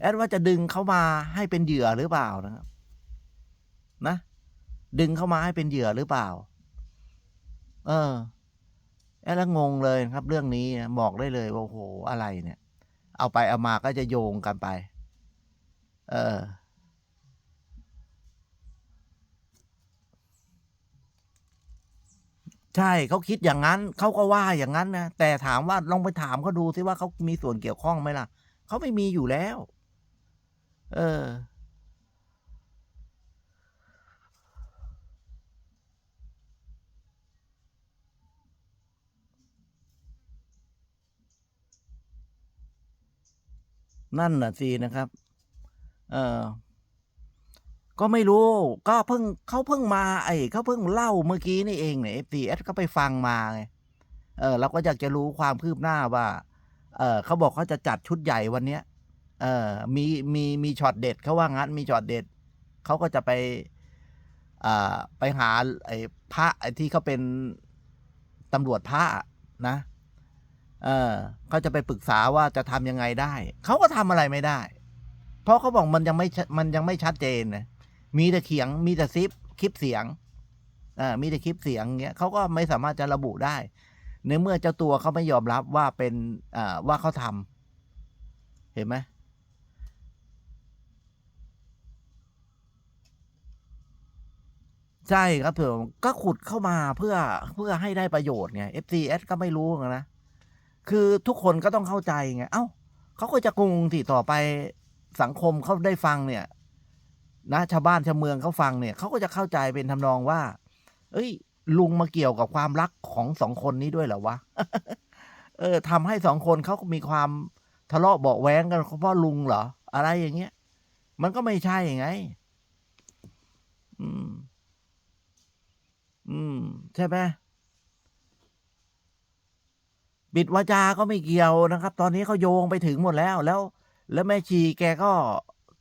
แอดว่าจะดึงเขามาให้เป็นเหยื่อหรือเปล่านะครับ นะ ดึงเข้ามาให้เป็นเหยื่อหรือเปล่า เออ แอดล้วงงเลยครับ เรื่องนี้บอกได้เลยว่าโอ้โหอะไรเนี่ย เอาไปเอามาก็จะโยงกันไป เออใช่เขาคิดอย่างนั้นเขาก็ว่าอย่างนั้นนะแต่ถามว่าลองไปถามเขาดูสิว่าเขามีส่วนเกี่ยวข้องไหมล่ะเขาไม่มีอยู่แล้ว เออ นั่นน่ะสินะครับ เออก็ไม่รู้ ก็เพิ่งเขาเพิ่งมา ไอ้เขาเพิ่งเล่าเมื่อกี้นี่เองเนี่ยเอฟซีเอสก็ไปฟังมาไงเออเราก็อยากจะรู้ความคืบหน้าว่า เออเขาบอกเขาจะจัดชุดใหญ่วันเนี้ย เออมีมีมีช็อตเด็ดเขาว่างั้นมีช็อตเด็ดเขาก็จะไปอ่าไปหาไอ้พระไอ้ที่เขาเป็นตำรวจพระนะ เออเขาจะไปปรึกษาว่าจะทำยังไงได้ เขาก็ทำอะไรไม่ได้ เพราะเขาบอกมันยังไม่ชัดมันยังไม่ชัดเจนนะมีแต่เขียงมีแต่ซิปคลิปเสียงอ่ามีแต่คลิปเสียงเงี้ยเขาก็ไม่สามารถจะระบุได้ในเมื่อเจ้าตัวเขาไม่ยอมรับว่าเป็นอ่าว่าเขาทำเห็นไหม ใช่ครับเผื่อก็ขุดเข้ามาเพื่อเพื่อให้ได้ประโยชน์ไง FCS ก็ไม่รู้นะ คือทุกคนก็ต้องเข้าใจไง เอ้าเขาก็จะงงที่ต่อไปสังคมเขาได้ฟังเนี่ย นะชาวบ้านชาวเมืองเขาฟังเนี่ยเขาก็จะเข้าใจเป็นทำนองว่า เอ้ย ลุงมาเกี่ยวกับความรักของสองคนนี้ด้วยเหรอวะ เออทำให้สองคนเขามีความทะเลาะเบาะแว้งกันเพราะลุงเหรอ อะไรอย่างเงี้ย มันก็ไม่ใช่ไง อืม อืม ใช่ไหมปิดวาจาก็ไม่เกี่ยวนะครับ ตอนนี้เขาโยงไปถึงหมดแล้วแล้ว แล้วแม่ชีแกก็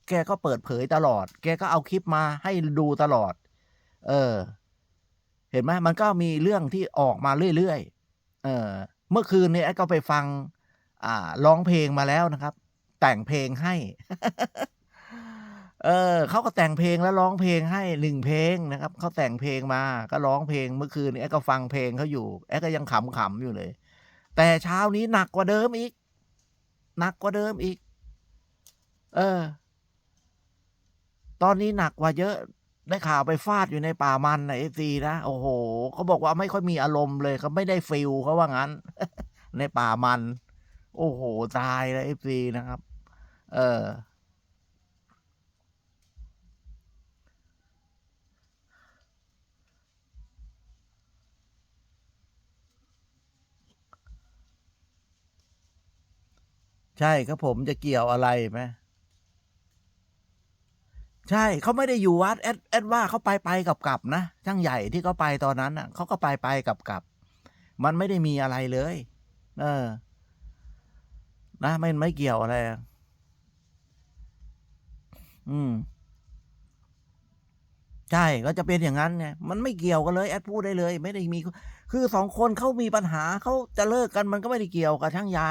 แกก็เปิดเผยตลอด แกก็เอาคลิปมาให้ดูตลอด เออ เห็นไหมมันก็มีเรื่องที่ออกมาเรื่อยๆเออ เมื่อคืนนี้ไอ้ก็ไปฟัง อ่าร้องเพลงมาแล้วนะครับ แต่งเพลงให้ เออเขาก็แต่งเพลงแล้วร้องเพลงให้หนึ่งเพลงนะครับเขาแต่งเพลงมาก็ร้องเพลงเมื่อคืนนี้ไอ้ก็ฟังเพลงเขาอยู่ไอ้ก็ยังขำๆอยู่เลย แต่เช้านี้หนักกว่าเดิมอีก หนักกว่าเดิมอีก เออ ตอนนี้หนักกว่าเยอะได้ข่าวไปฟาดอยู่ในป่ามันนะเอฟซีนะโอ้โหเขาบอกว่าไม่ค่อยมีอารมณ์เลยเขาไม่ได้ฟิลเขาว่างั้น ในป่ามัน โอ้โหตายแล้วเอฟซีนะครับ เออ ใช่ครับผมจะเกี่ยวอะไรไหมใช่เขาไม่ได้อยู่วัดแอดแอดว่าเขาไปไปกับกลับนะช่างใหญ่ที่เขาไปตอนนั้นอะเขาก็ไปไปกับกลับ มันไม่ได้มีอะไรเลย เออ นะไม่ไม่เกี่ยวอะไรอะอืมใช่ก็จะเป็นอย่างนั้นไงมันไม่เกี่ยวกันเลยแอดพูดได้เลย ไม่ได้มี คือสองคนเขามีปัญหาเขาจะเลิกกันมันก็ไม่ได้เกี่ยวกับช่างใหญ่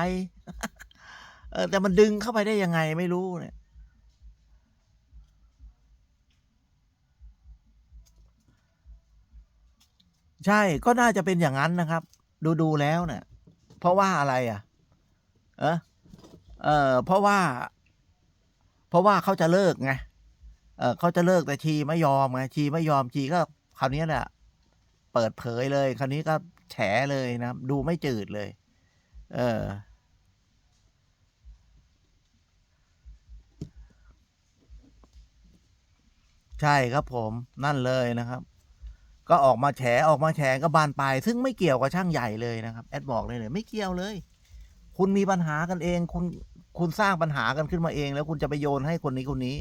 เออแต่มันดึงเข้าไปได้ยังไงไม่รู้เนี่ยใช่ก็น่าจะเป็นอย่างนั้นนะครับ ดูดูแล้วเนี่ยเพราะว่าอะไรอะ เออเออเพราะว่า เพราะว่าเขาจะเลิกไงเออเขาจะเลิกแต่ชีไม่ยอมไงชีไม่ยอมชีก็คราวนี้แหละเปิดเผยเลย คราวนี้ก็แฉเลยนะ ดูไม่จืดเลย เออ ใช่ครับผมนั่นเลยนะครับ ก็ออกมาแฉออกมาแฉก็บานปลายซึ่งไม่เกี่ยวกับช่างใหญ่เลยนะครับแอดบอกเลยเลยไม่เกี่ยวเลย คุณมีปัญหากันเอง คุณคุณสร้างปัญหากันขึ้นมาเอง แล้วคุณจะไปโยนให้คนนี้คนนี้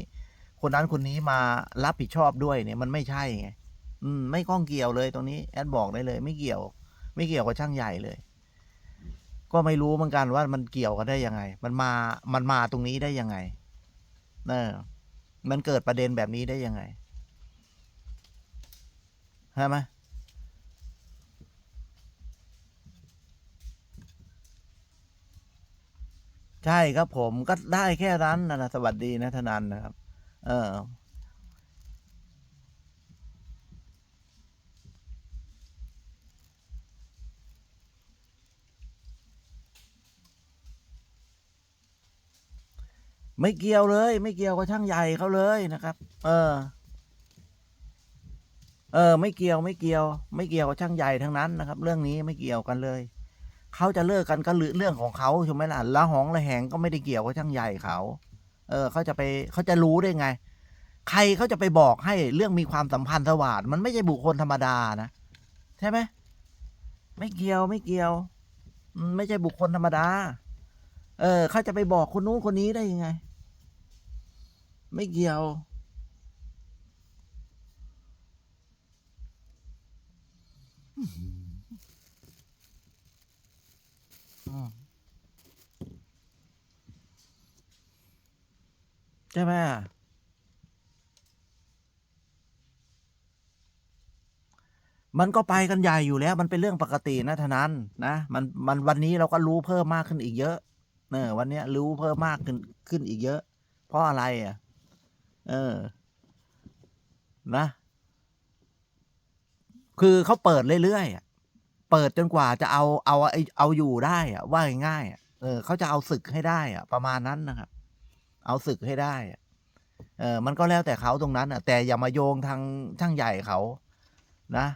คนนั้นคนนี้มารับผิดชอบด้วยเนี่ย มันไม่ใช่ไงอืมไม่ข้องเกี่ยวเลยตรงนี้แอดบอกได้เลย ไม่เกี่ยว ไม่เกี่ยวกับช่างใหญ่เลย ก็ไม่รู้เหมือนกันว่ามันเกี่ยวกันได้ยังไง มันมามันมาตรงนี้ได้ยังไงเออ มันเกิดประเด็นแบบนี้ได้ยังไงใช่ไหมใช่ครับผมก็ได้แค่นั้นนะนะสวัสดีนะทนันนะครับ เออ ไม่เกี่ยวเลย ไม่เกี่ยวกับช่างใหญ่เขาเลยนะครับ เออ เออ ไม่เกี่ยวไม่เกี่ยว ไม่เกี่ยวกับช่างใหญ่ทั้งนั้นนะครับ เรื่องนี้ไม่เกี่ยวกันเลยเขาจะเลิกกันก็เรื่องของเขาใช่ไหมล่ะละหองละแหงก็ไม่ได้เกี่ยวกับช่างใหญ่เขา เออเขาจะไปเขาจะรู้ได้ไง ใครเขาจะไปบอกให้เรื่องมีความสัมพันธ์สวัสดมันไม่ใช่บุคคลธรรมดานะใช่ไหมไม่เกี่ยวไม่เกี่ยว ไม่ใช่บุคคลธรรมดา เออเขาจะไปบอกคนนู้นคนนี้ได้ยังไง ไม่เกี่ยว ใช่ไหมมันก็ไปกันใหญ่อยู่แล้ว มันเป็นเรื่องปกตินะท่านั้นนะ มันมันวันนี้เราก็รู้เพิ่มมากขึ้นอีกเยอะ เออวันนี้รู้เพิ่มมากขึ้นขึ้นอีกเยอะ เพราะอะไรอะ เออ นะ คือเขาเปิดเรื่อยๆอะเปิดจนกว่าจะเอาเอาไอเอาอยู่ได้อะว่าง่ายๆอะเออเขาจะเอาศึกให้ได้อะประมาณนั้นนะครับ เอาศึกให้ได้อะเออมันก็แล้วแต่เขาตรงนั้นอะ แต่อย่ามาโยงทางช่างใหญ่เขานะ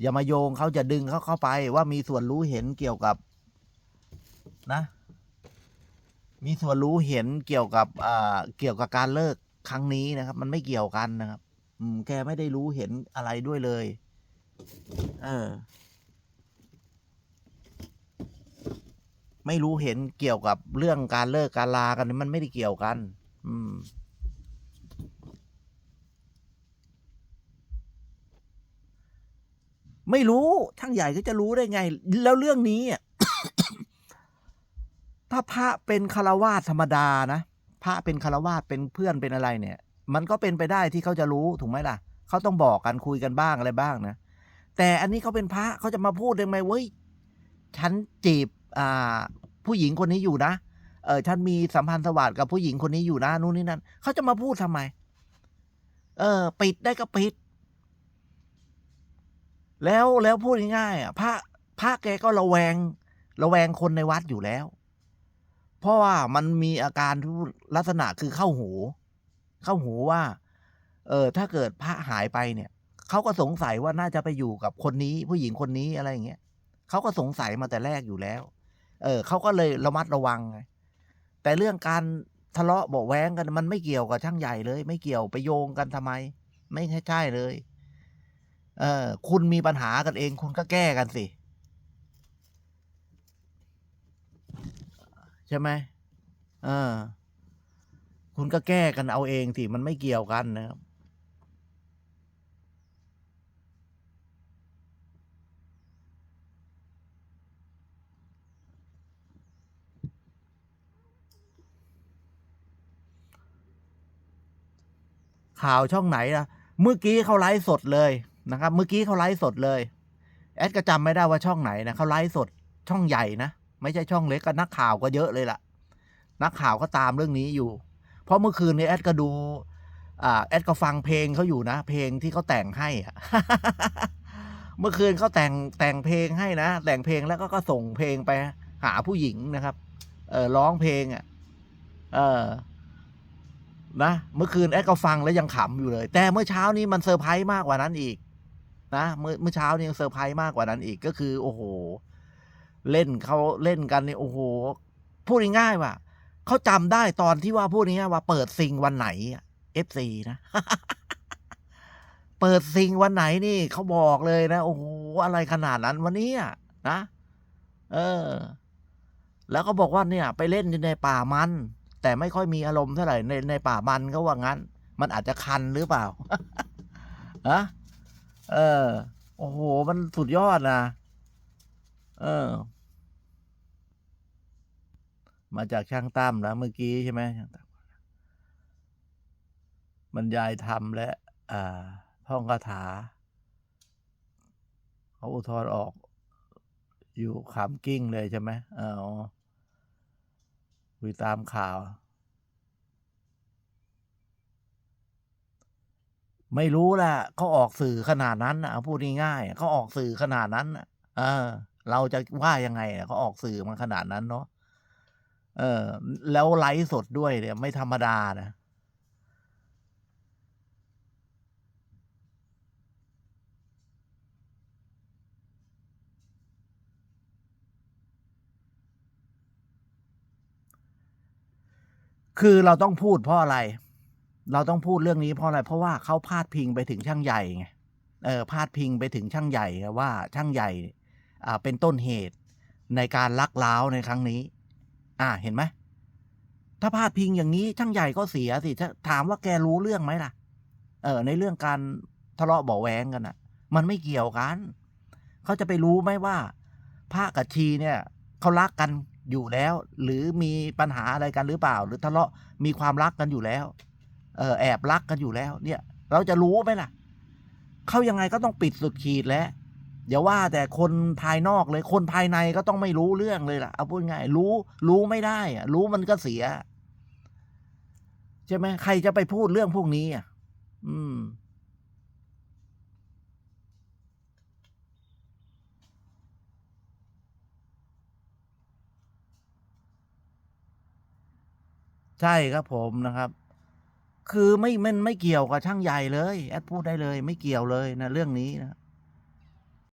อย่ามาโยงเขาจะดึงเขาเข้าไปว่ามีส่วนรู้เห็นเกี่ยวกับ นะ มีส่วนรู้เห็นเกี่ยวกับอ่าเกี่ยวกับการเลิกครั้งนี้นะครับ มันไม่เกี่ยวกันนะครับ อืม แกไม่ได้รู้เห็นอะไรด้วยเลย เออ ไม่รู้เห็นเกี่ยวกับเรื่องการเลิกการลากันมันไม่ได้เกี่ยวกัน อืมไม่รู้ช่างใหญ่ก็จะรู้ได้ไง แล้วเรื่องนี้อะ ถ้าพระเป็นคารวาสธรรมดานะ พระเป็นคารวาสเป็นเพื่อนเป็นอะไรเนี่ย มันก็เป็นไปได้ที่เขาจะรู้ถูกไหมล่ะ เขาต้องบอกกันคุยกันบ้างอะไรบ้างนะ แต่อันนี้เขาเป็นพระเขาจะมาพูดได้ไหมเว้ย ฉันจีบอ่าผู้หญิงคนนี้อยู่นะ เออฉันมีสัมพันธ์สวัสดิ์กับผู้หญิงคนนี้อยู่นะนู่นนี่นั่นเขาจะมาพูดทำไม เออ ปิดได้ก็ปิด แล้วแล้วพูดง่ายๆอะพระพระแกก็ระแวง ระแวงคนในวัดอยู่แล้ว เพราะว่ามันมีอาการลักษณะคือเข้าหู เข้าหูว่า เออ ถ้าเกิดพระหายไปเนี่ยเขาก็สงสัยว่าน่าจะไปอยู่กับคนนี้ ผู้หญิงคนนี้อะไรอย่างเงี้ยเขาก็สงสัยมาแต่แรกอยู่แล้ว เออเขาก็เลยระมัดระวังไงแต่เรื่องการทะเลาะเบาะแว้งกันมันไม่เกี่ยวกับช่างใหญ่เลย ไม่เกี่ยวไปโยงกันทำไม ไม่ใช่ใช่เลย เออ คุณมีปัญหากันเอง คุณก็แก้กันสิ ใช่ไหมเออ คุณก็แก้กันเอาเองสิมันไม่เกี่ยวกันนะครับข่าวช่องไหนนะเมื่อกี้เขาไลฟ์สดเลยนะครับ เมื่อกี้เขาไลฟ์สดเลย แอดก็จำไม่ได้ว่าช่องไหนนะเขาไลฟ์สดช่องใหญ่นะ ไม่ใช่ช่องเล็กก็นักข่าวก็เยอะเลยล่ะ นักข่าวก็ตามเรื่องนี้อยู่ เพราะเมื่อคืนนี้แอดก็ดูอ่าแอดก็ฟังเพลงเขาอยู่นะ เพลงที่เขาแต่งให้อะเมื่อคืนเขาแต่งแต่งเพลงให้นะ แต่งเพลงแล้วก็ก็ส่งเพลงไปหาผู้หญิงนะครับ เออร้องเพลงอะ เออนะ เมื่อคืนแอดก็ฟังแล้วยังขำอยู่เลย แต่เมื่อเช้านี้มันเซอร์ไพรส์มากกว่านั้นอีก นะ เมื่อเมื่อเช้านี้ยังเซอร์ไพรส์มากกว่านั้นอีกก็คือ โอ้โห เล่นเขาเล่นกันเนี่ยโอ้โห พูดง่ายๆว่าเขาจำได้ตอนที่ว่าพูดง่ายว่า เปิดซิงวันไหนเอฟซีนะ เปิดซิงวันไหนนี่เขาบอกเลยนะ โอ้โหอะไรขนาดนั้นวันนี้นะเออ แล้วก็บอกว่าเนี่ย ไปเล่นในป่ามัน แต่ไม่ค่อยมีอารมณ์เท่าไหร่ในในป่ามันเขาว่างั้น มันอาจจะคันหรือเปล่าฮะเออ โอ้โห มันสุดยอดนะ เออ มาจากช่างตั้มแล้วเมื่อกี้ใช่ไหมช่างตั้มบรรยายธรรมและอ่าท่องคาถาเขาอุทธรออกอยู่ขำกิ้งเลยใช่ไหมอ๋อคุยตามข่าว ไม่รู้แหละเขาออกสื่อขนาดนั้นนะเอาพูดง่ายๆเขาออกสื่อขนาดนั้นน่ะเออ เราจะว่ายังไงเขาออกสื่อมาขนาดนั้นเนาะ เออ แล้วไลฟ์สดด้วยเนี่ยไม่ธรรมดานะคือเราต้องพูดเพราะอะไร เราต้องพูดเรื่องนี้เพราะอะไร เพราะว่าเขาพาดพิงไปถึงช่างใหญ่ไง เออ พาดพิงไปถึงช่างใหญ่ว่าช่างใหญ่ อ่า เป็นต้นเหตุในการลักล้าวในครั้งนี้ อ่าเห็นไหมถ้าพาดพิงอย่างนี้ช่างใหญ่ก็เสียสิถ้าถามว่าแกรู้เรื่องไหมล่ะ เออ ในเรื่องการทะเลาะเบาแวงกันอะ มันไม่เกี่ยวกัน เขาจะไปรู้ไหมว่าพระกับชีเนี่ยเขารักกันอยู่แล้ว หรือมีปัญหาอะไรกันหรือเปล่า หรือทะเลาะมีความรักกันอยู่แล้ว เออแอบรักกันอยู่แล้ว เนี่ย เราจะรู้ไหมล่ะ เขายังไงก็ต้องปิดสุดขีดแล้ว อย่าว่าแต่คนภายนอกเลยคนภายในก็ต้องไม่รู้เรื่องเลยล่ะ เอาพูดง่ายรู้ รู้ไม่ได้อะรู้มันก็เสีย ใช่ไหมใครจะไปพูดเรื่องพวกนี้อะ อืม ใช่ครับผมนะครับ คือไม่มันไม่เกี่ยวกับช่างใหญ่เลย แอดพูดได้เลย ไม่เกี่ยวเลยนะเรื่องนี้นะ